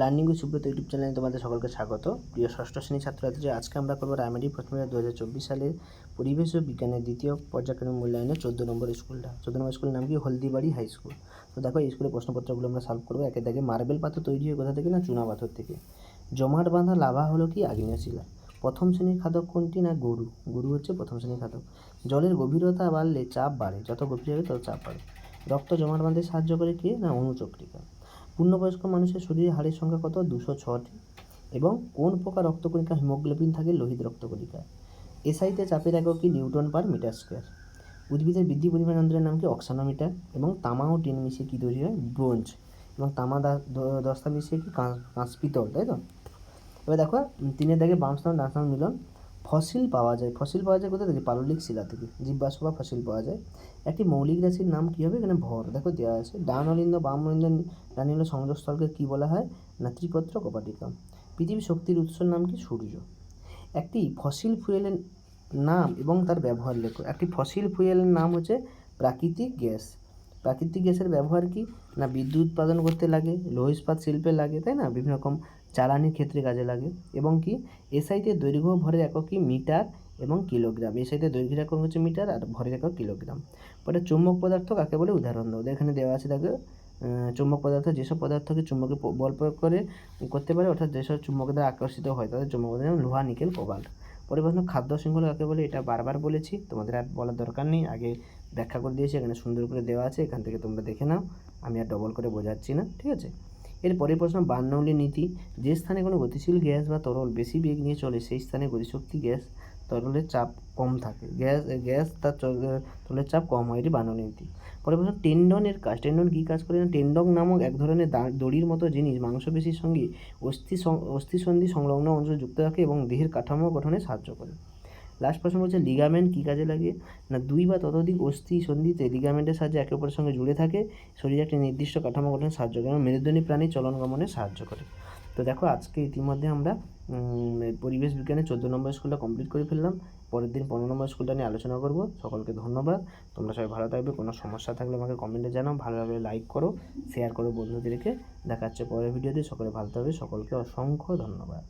Learning with Subrata YouTube চ্যানেলে তোমাদের সকলকে স্বাগত। প্রিয় ষষ্ঠ শ্রেণির ছাত্রছাত্রী, আজকে আমরা করব রায়মারি প্রথম দু হাজার চব্বিশ সালের পরিবেশ ও বিজ্ঞানের দ্বিতীয় পর্যায়ক্রমিক মূল্যায়নের চোদ্দ নম্বর স্কুলটা। চোদ্দ নম্বর স্কুলের নাম কি? Haldibari high school. তো দেখো, এই স্কুলের প্রশ্নপত্রগুলো আমরা সলভ করব। একে দেখে মার্বেল পাথর তৈরি হয় কোথা থেকে না? চুনা পাথর থেকে। জমাট বাঁধা লাভা হলো কি? আগ্নেয় শিলা। প্রথম শ্রেণির খাদক কোনটি না গরু? গরু হচ্ছে প্রথম শ্রেণির খাদক। জলের গভীরতা বাড়লে চাপ বাড়ে। যত গভীর হবে তত চাপ বাড়ে। রক্ত জমাট বাঁধতে সাহায্য করে কে? না অনুচক্রিকা। পূর্ণবয়স্ক মানুষের শরীরে হাড়ের সংখ্যা কত? দুশো ছটি এবং কোন প্রকার রক্তকণিকা হিমোগ্লোবিন থাকে? লোহিত রক্তকণিকা। এসআইতে চাপের একক কি নিউটন পার মিটার স্কোয়ার। উদ্ভিদের বৃদ্ধি পরিমাণ যন্ত্রের নাম কি? অক্সানোমিটার। এবং তামা ও টিন মিশিয়ে কী তৈরি হয়? ব্রোঞ্জ। এবং তামা দস্তা মিশিয়ে কি? কাঁচ পিতল, তাই তো? এবার দেখো, তিনের দাগে বাম স্থান ডান স্থান মিলন। ফসিল পাওয়া যায়। ফসিল পাওয়া যায় কোথা থেকে? পাললিক শিলা থেকে। জীববাষ্প বা ফসিল পাওয়া যায়। একটি মৌলিক রাশির নাম কী হবে? এখানে ভর। দেখো দেওয়া আছে। ডান অলিন্দ বাম অলিন্দ ডান অলিন্দ সংযোগস্থলকে কী বলা হয়? না, ত্রিপত্র, কপাটিকা। পৃথিবীর শক্তির উৎসর নাম কি? সূর্য। একটি ফসিল ফুয়েলের নাম এবং তার ব্যবহার লেখো। একটি ফসিল ফুয়েলের নাম হচ্ছে প্রাকৃতিক গ্যাস। প্রাকৃতিক গ্যাসের ব্যবহার কি? না, বিদ্যুৎ উৎপাদন করতে লাগে লৌহ ইস্পাত শিল্পে লাগে, তাই না? বিভিন্ন রকম জ্বালানির ক্ষেত্রে কাজে লাগে। এবং কি এসআইতে দৈর্ঘ্য ভরের একক কি মিটার এবং কিলোগ্রাম। এসআইতে দৈর্ঘ্যের একক হচ্ছে মিটার আর ভরের একক কিলোগ্রাম। পরে চৌম্বক পদার্থ কাকে বলে? উদাহরণ ওদের এখানে দেওয়া আছে আহ, চৌম্বক পদার্থ যেসব পদার্থকে চুম্বকে বল প্রয়োগ করে করতে পারে অর্থাৎ যেসব চুম্বকের দ্বারা আকর্ষিত হয় তাদের চুম্বক যেমন লোহা নিকেল কোবাল্ট। পরে প্রশ্ন খাদ্য শৃঙ্খলা কাকে বলে? এটা বারবার বলেছি তোমাদের আর বলার দরকার নেই। আগে ব্যাখ্যা করে দিয়েছি এখানে সুন্দর করে দেওয়া আছে এখান থেকে তোমরা দেখে নাও। আমি আর ডবল করে বোঝাচ্ছি না ঠিক আছে? এর পরের প্রশ্ন বার্নৌলি নীতি। যে স্থানে কোনো গতিশীল গ্যাস বা তরল বেশি বেগ নিয়ে চলে, সেই স্থানে গতিশক্তি গ্যাস তরলের চাপ কম থাকে। গ্যাস গ্যাস তার তরলের চাপ কম হয়, এটি বার্নৌলি নীতি। পরের প্রশ্ন টেন্ডনের কাজ, টেন্ডন কী কাজ করে? না নামক এক ধরনের দড়ির মতো জিনিস মাংসপেশির সঙ্গে অস্থি অস্থিসন্ধি সংলগ্ন অংশ যুক্ত রাখে এবং দেহের কাঠামো গঠনে সাহায্য করে। লাস্ট প্রশ্ন বলছে লিগামেন্ট কী কাজে লাগে? না, দুই বা ততোধিক অস্থি সন্ধিতে লিগামেন্টের সাহায্যে একে অপরের সঙ্গে জুড়ে থাকে, শরীরে একটি নির্দিষ্ট কাঠামো গঠনে সাহায্য করে এবং মেরুদণ্ডী প্রাণী চলন গমনে সাহায্য করে। তো দেখো, আজকে ইতিমধ্যে আমরা পরিবেশ বিজ্ঞানের চোদ্দ নম্বর স্কুলটা কমপ্লিট করে ফেললাম। পরের দিন পনেরো নম্বর স্কুলটা নিয়ে আলোচনা করব। সকলকে ধন্যবাদ। তোমরা সবাই ভালো থাকবে, কোনো সমস্যা থাকলে আমাকে কমেন্টে জানাও। ভালোভাবে লাইক করো শেয়ার করো বন্ধুদেরকে। দেখা হচ্ছে পরের ভিডিওতে সকলে ভালো থাকবে। সকলকে অসংখ্য ধন্যবাদ।